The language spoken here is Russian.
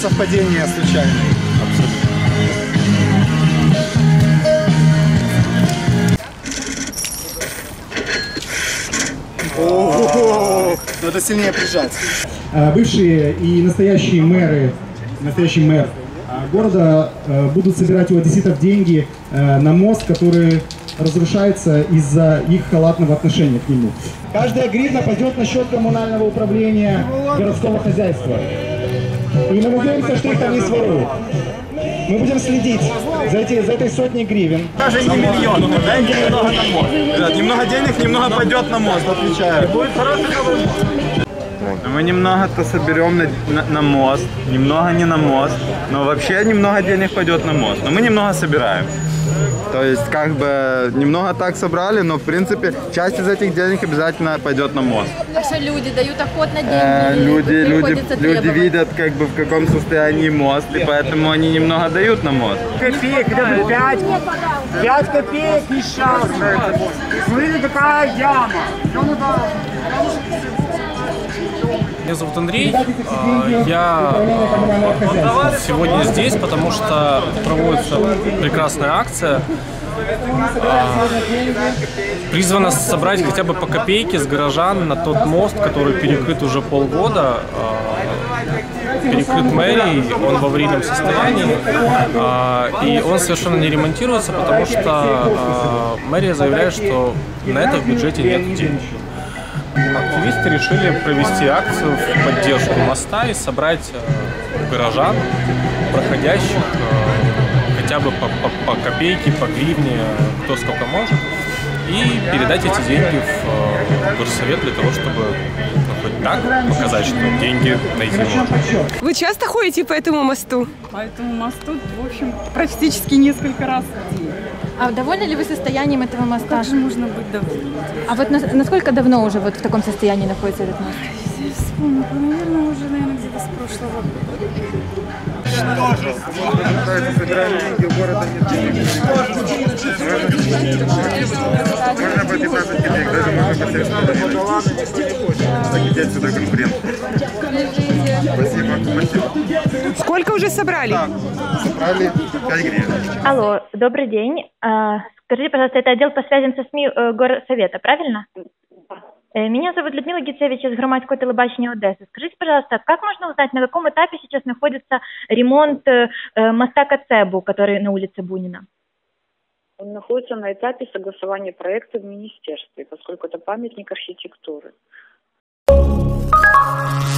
совпадение случайное. О, Надо сильнее прижать. Э, бывшие и настоящие мэры, настоящий мэр э, города э, будут собирать у одесситов деньги на мост, который разрушается из-за их халатного отношения к нему. Каждая гривна пойдет на счет коммунального управления городского хозяйства. И мы надеемся, что их там не своруют. Мы будем следить за, эти, за этой сотней гривен. Даже не миллион, дайте немного на мост. Ребят, немного денег, немного пойдет на мост, отвечаю. Мы немного-то соберем на, на- на мост, немного не на мост, но вообще немного денег пойдет на мост. Но мы немного собираем. То есть как бы немного так собрали, но в принципе часть из этих денег обязательно пойдет на мост. А что люди дают охотно деньги? Э, люди, люди, люди видят как бы в каком состоянии мост, и поэтому они немного дают на мост. копеек, бы 5, 5 копеек несчастная. Смотрите, какая яма. Меня зовут Андрей. А, Я а, сегодня здесь, потому что проводится прекрасная акция. А, Призвана собрать хотя бы по копейке с горожан на тот мост, который перекрыт уже полгода. Перекрыт мэрией, он в аварийном состоянии. И он совершенно не ремонтируется, потому что мэрия заявляет, что на это в бюджете нет денег. Активисты решили провести акцию в поддержку моста и собрать э, горожан, проходящих, э, хотя бы по, по- по копейке, по гривне, кто сколько может, и передать эти деньги в э, горсовет для того, чтобы так показать, что деньги найти можно. Вы часто ходите по этому мосту? По этому мосту, в общем, практически несколько раз в день. А довольны ли вы состоянием этого моста? Как же можно быть довольным? А вот нас- насколько давно уже вот в таком состоянии находится этот мост? Я вспомню, наверное, уже, наверное, где-то с прошлого Можно по 15 копеек, даже можно по 7 Захотеть сюда конкурент. Спасибо, спасибо. Сколько уже собрали? Собрали 5 гривен. Алло, добрый день. А, Скажите, пожалуйста, это отдел по связям со СМИ э, горсовета, правильно? Э, Меня зовут Людмила Гицевич из громадского телебачения Одессы. Скажите, пожалуйста, как можно узнать, на каком этапе сейчас находится ремонт э, моста Кацебу, который на улице Бунина? Он находится на этапе согласования проекта в министерстве, поскольку это памятник архитектуры. Oh!